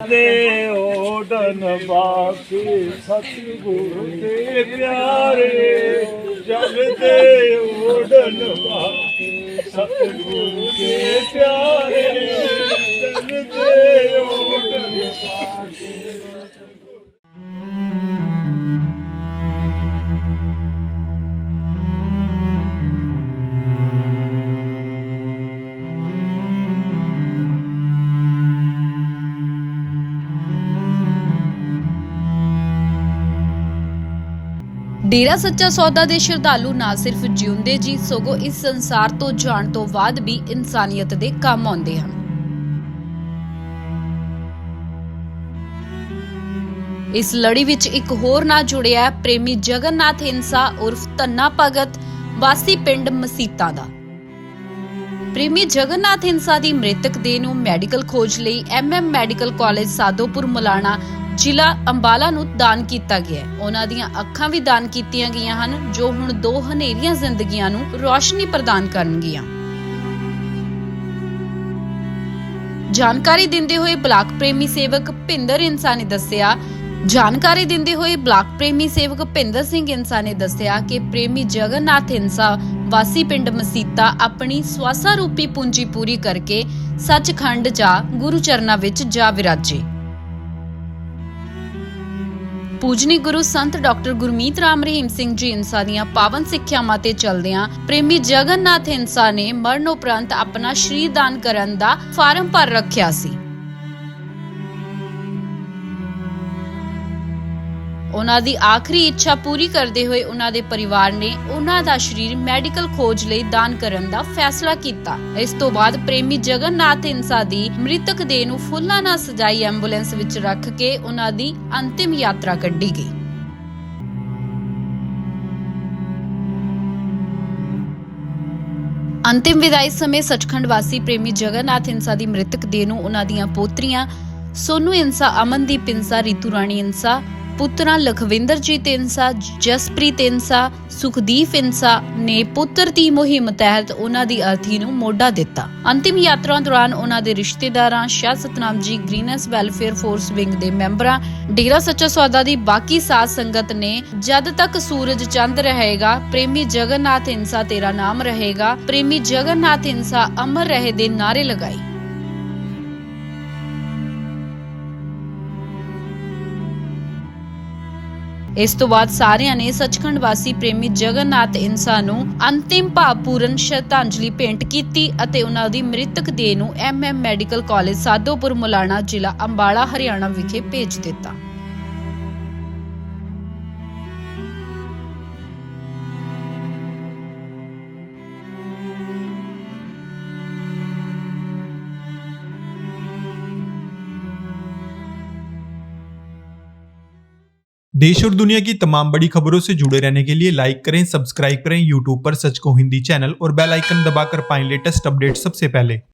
ਚੱਲਦੇ ਓਡਨ ਬਾਕੀ ਸਤਿਗੁਰੂ ਦੇ ਪਿਆਰੇ ਚੱਲਦੇ ਓਡਨ ਬਾਕੀ ਸਤਿਗੁਰੂ ਦੇ ਪਿਆਰੇ। ਡੇਰਾ ਸੱਚਾ ਸੌਦਾ ਦੇ ਸ਼ਰਧਾਲੂ ਨਾ ਸਿਰਫ ਜਿਉਂਦੇ ਜੀ, ਸਗੋਂ ਇਸ ਸੰਸਾਰ ਤੋਂ ਜਾਣ ਤੋਂ ਬਾਅਦ ਵੀ ਇਨਸਾਨੀਅਤ ਦੇ ਕੰਮ ਆਉਂਦੇ ਹਨ। ਇਸ ਲੜੀ ਵਿੱਚ ਇੱਕ ਹੋਰ ਨਾਂ ਜੁੜਿਆ ਪ੍ਰੇਮੀ ਜਗਨਨਾਥ ਹਿੰਸਾ ਉਰਫ ਤੰਨਾ ਭਗਤ, ਵਾਸੀ ਪਿੰਡ ਮਸੀਤਾ ਦਾ। ਪ੍ਰੇਮੀ ਜਗਨਨਾਥ ਹਿੰਸਾ ਦੀ ਮ੍ਰਿਤਕ ਦੇਹ ਨੂੰ ਮੈਡੀਕਲ ਖੋਜ ਲਈ MM medical college Sadopur, Mullana ਜ਼ਿਲ੍ਹਾ ਅੰਬਾਲਾ ਨੂੰ ਦਾਨ ਕੀਤਾ ਗਿਆ ਹੈ। ਉਹਨਾਂ ਦੀਆਂ ਅੱਖਾਂ ਵੀ ਦਾਨ ਕੀਤੀਆਂ ਗਈਆਂ ਹਨ, ਜੋ ਹੁਣ ਦੋ ਹਨੇਰੀਆਂ ਜ਼ਿੰਦਗੀਆਂ ਨੂੰ ਰੋਸ਼ਨੀ ਪ੍ਰਦਾਨ ਕਰਨਗੀਆਂ। ਜਾਣਕਾਰੀ ਦਿੰਦੇ ਹੋਏ ਬਲਾਕ ਪ੍ਰੇਮੀ ਸੇਵਕ ਭਿੰਦਰ ਇਨਸਾ ਦੱਸਿਆ, ਜਾਣਕਾਰੀ ਦਿੰਦੇ ਹੋਏ ਬਲਾਕ ਪ੍ਰੇਮੀ ਸੇਵਕ ਭਿੰਦਰ ਸਿੰਘ ਇਨਸਾ ਨੇ ਦੱਸਿਆ ਕਿ ਪ੍ਰੇਮੀ ਜਗਨਨਾਥ ਇਨਸਾ ਵਾਸੀ ਪਿੰਡ ਮਸੀਤਾ ਆਪਣੀ ਸਵਾਸਾ ਰੂਪੀ ਪੂੰਜੀ ਪੂਰੀ ਕਰਕੇ ਸੱਚਖੰਡ ਜਾ ਗੁਰੂ ਚਰਨਾਂ ਵਿੱਚ ਜਾ ਵਿਰਾਜੇ। ਪੂਜਨੀ ਗੁਰੂ ਸੰਤ ਡਾਕਟਰ ਗੁਰਮੀਤ ਰਾਮ ਰਹੀਮ ਸਿੰਘ ਜੀ ਇਨਸਾ ਦੀਆਂ ਪਾਵਨ ਸਿੱਖਿਆਵਾਂ ਤੇ ਚਲਦਿਆਂ ਪ੍ਰੇਮੀ ਜਗਨਨਾਥ ਇਨਸਾ ਨੇ ਮਰਨ ਉਪਰੰਤ ਆਪਣਾ ਸ਼ਰੀਰ ਦਾਨ ਕਰਨ ਦਾ ਫਾਰਮ ਭਰ ਰੱਖਿਆ ਸੀ। ਉਹਨਾਂ ਦੀ ਆਖਰੀ ਇੱਛਾ ਪੂਰੀ ਕਰਦੇ ਹੋਏ ਉਹਨਾਂ ਦੇ ਪਰਿਵਾਰ ਨੇ ਉਹਨਾਂ ਦਾ ਸ਼ਰੀਰ ਮੈਡੀਕਲ ਖੋਜ ਲਈ ਦਾਨ ਕਰਨ ਦਾ ਫੈਸਲਾ ਕੀਤਾ। ਇਸ ਤੋਂ ਬਾਅਦ ਪ੍ਰੇਮੀ ਜਗਨਨਾਥ ਇਨਸਾ ਦੀ ਮ੍ਰਿਤਕ ਦੇਹ ਨੂੰ ਫੁੱਲਾਂ ਨਾਲ ਸਜਾਈ ਐਂਬੂਲੈਂਸ ਵਿੱਚ ਰੱਖ ਕੇ ਉਹਨਾਂ ਦੀ ਅੰਤਿਮ ਯਾਤਰਾ ਕੱਢੀ ਗਈ। ਅੰਤਿਮ ਵਿਦਾਈ ਸਮੇਂ ਸਚਖੰਡ ਵਾਸੀ ਪ੍ਰੇਮੀ ਜਗਨਨਾਥ ਇਨਸਾ ਦੀ ਮ੍ਰਿਤਕ ਦੇਹ ਨੂੰ ਉਹਨਾਂ ਦੀਆਂ ਪੋਤਰੀਆਂ ਸੋਨੂ ਇੰਸਾ ਅਮਨਦੀਪ ਇੰਸਾ ਰੀਤੂ ਰਾਣੀ ਇਨਸਾ ਪੁੱਤਰਾਂ ਲਖਵਿੰਦਰਜੀਤ ਇਨਸਾ, ਜਸਪ੍ਰੀਤ ਇਨਸਾ, ਸੁਖਦੀਪ ਇਨਸਾ ਨੇ ਪੁੱਤਰ ਦੀ ਮੁਹਿੰਮ ਤਹਿਤ ਉਹਨਾਂ ਦੀ ਅਰਥੀ ਨੂੰ ਮੋਢਾ ਦਿੱਤਾ। ਅੰਤਿਮ ਯਾਤਰਾ ਦੌਰਾਨ ਉਹਨਾਂ ਦੇ ਰਿਸ਼ਤੇਦਾਰਾਂ, ਸ਼ਾਹ ਸਤਨਾਮ ਜੀ ਗ੍ਰੀਨਸ ਵੈਲਫੇਅਰ ਫੋਰਸ ਵਿੰਗ ਦੇ ਮੈਂਬਰਾਂ, ਡੇਰਾ ਸੱਚਾ ਸੌਦਾ ਦੀ ਬਾਕੀ ਸਾਥ ਸੰਗਤ ਨੇ ਜਦ ਤੱਕ ਸੂਰਜ ਚੰਦ ਰਹੇਗਾ, ਪ੍ਰੇਮੀ ਜਗਨਨਾਥ ਇਨਸਾ ਤੇਰਾ ਨਾਮ ਰਹੇਗਾ, ਪ੍ਰੇਮੀ ਜਗਨਨਾਥ ਇਨਸਾ ਅਮਰ ਰਹੇ ਦੇ ਨਾਰੇ ਲਗਾਏ। ਇਸ ਤੋਂ ਬਾਅਦ ਸਾਰਿਆਂ ਨੇ ਸੱਚਖੰਡ ਵਾਸੀ ਪ੍ਰੇਮੀ ਜਗਨਨਾਥ ਇਨਸਾ ਨੂੰ ਅੰਤਿਮ ਭਾਵਪੂਰਨ ਸ਼ਰਧਾਂਜਲੀ ਭੇਂਟ ਕੀਤੀ ਅਤੇ ਉਹਨਾਂ ਦੀ ਮ੍ਰਿਤਕ ਦੇਹ ਨੂੰ MM medical college Sadopur Mullana ਜ਼ਿਲ੍ਹਾ ਅੰਬਾਲਾ, ਹਰਿਆਣਾ ਵਿਖੇ ਭੇਜ ਦਿੱਤਾ। देश और दुनिया की तमाम बड़ी खबरों से जुड़े रहने के लिए लाइक करें सब्सक्राइब करें यूट्यूब पर सच को हिंदी चैनल और बेल आइकन दबाकर पाएं लेटेस्ट अपडेट सबसे पहले